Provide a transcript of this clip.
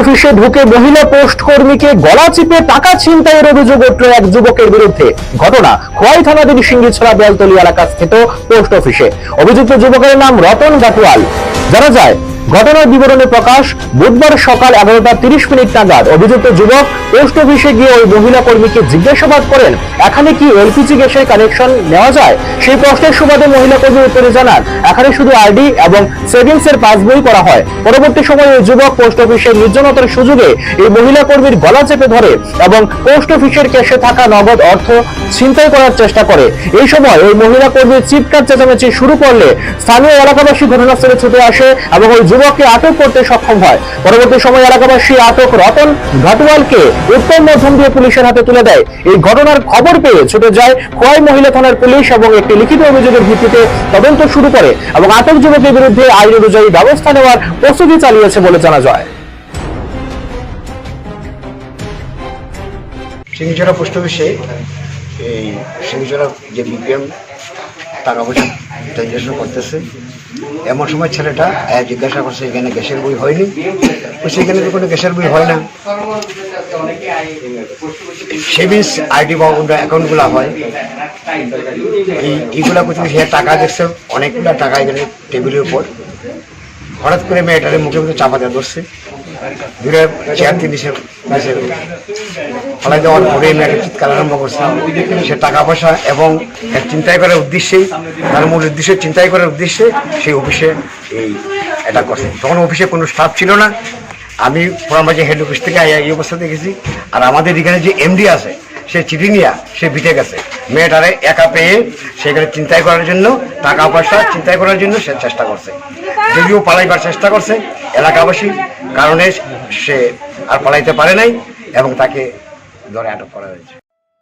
অফিসে ঢুকে মহিলা পোস্ট কর্মীকে গলা চিপে টাকা ছিনতাইয়ের অভিযোগ উঠল এক যুবকের বিরুদ্ধে। ঘটনা খোয়াই থানাধীন সিঙ্গিছড়া বেলতলি এলাকা স্থিত পোস্ট অফিসে। অভিযুক্ত যুবকের নাম রতন গাটুয়াল। জানা যায় ঘটনার বিবরণে প্রকাশ, বুধবার সকাল এগারোটা তিরিশ মিনিট নাগাদ অভিযুক্ত যুবক পোস্ট অফিসে গিয়ে ওই মহিলা কর্মীকে জিজ্ঞাসাবাদ করেন, এখানে কি এলপিজি গ্যাসের কানেকশন নেওয়া যায়? সেই প্রশ্নের সুবাদে মহিলা কর্মী উত্তরে জানান, এখানে শুধু আইডি এবং সেভিংস এর পাসবই করা হয়। পরবর্তী সময়ে ওই যুবক পোস্ট অফিসের নির্জনতার সুযোগে এই মহিলা কর্মীর গলা চেপে ধরে এবং পোস্ট অফিসের ক্যাশে থাকা নগদ অর্থ ছিনতাই করার চেষ্টা করে। এই সময় ওই মহিলা কর্মীর চিৎকার চেঁচামেচি শুরু করলে স্থানীয় এলাকাবাসী ঘটনাস্থলে ছুটে আসে এবং ওই যুবককে আটক করতে সক্ষম হয়। পরবর্তী সময় এলাকাবাসী আটক রতন ঘাটওয়ালকে উত্তম মধ্যম দিয়ে পুলিশের হাতে তুলে দেয়। এই ঘটনার খবর পেয়ে ছুটে যায় খোয়াই মহিলা থানার পুলিশ এবং একটি লিখিত অভিযোগের ভিত্তিতে তদন্ত শুরু করে এবং আটক যুবকের বিরুদ্ধে আইন অনুযায়ী ব্যবস্থা নেওয়ার প্রস্তুতি চালিয়েছে বলে জানা যায়। সিংচরা পোস্ট অফিসে এই সিংচরা যে বিপিএম টাকা পয়সা ট্রানজাকশন করতেছে। এমন সময় ছেলেটা জিজ্ঞাসা করছে, এখানে গ্যাসের বই হয়নি? এখানে তো কোনো গ্যাসের বই হয় না। সেভিংস আইডি বা অ্যাকাউন্টগুলো হয়। এই এইগুলা কিছু সে টাকা দেখছে, অনেকগুলো টাকা এখানে টেবিলের উপর। হঠাৎ করে মেয়েটারে মুখে মুখে চাপা দেওয়া ধরছে। দূরে চেয়ার দিয়ে দিছে নিচে ফলাই দেওয়ার পরে মেয়েটা চিৎকার আরম্ভ করছে সে টাকা পয়সা এবং চিন্তাই করার উদ্দেশ্যেই, তার মূল উদ্দেশ্যে, চিন্তাই করার উদ্দেশ্যে সেই অফিসে এই এটা করছে। তখন অফিসে কোনো স্টাফ ছিল না। আমি পুরামাজি হেড অফিস থেকে এই অবস্থা দেখেছি আর আমাদের এখানে যে এমডি আছে, সে চিঠি নিয়ে সে বিটে গেছে। মেয়েটারে একা পেয়ে সেখানে চিন্তাই করার জন্য, টাকা পয়সা চিন্তাই করার জন্য সে চেষ্টা করছে। যদিও পালাইবার চেষ্টা করছে, এলাকাবাসী কারণে সে আর পালাইতে পারে নাই এবং তাকে ধরে আটক করা হয়েছে।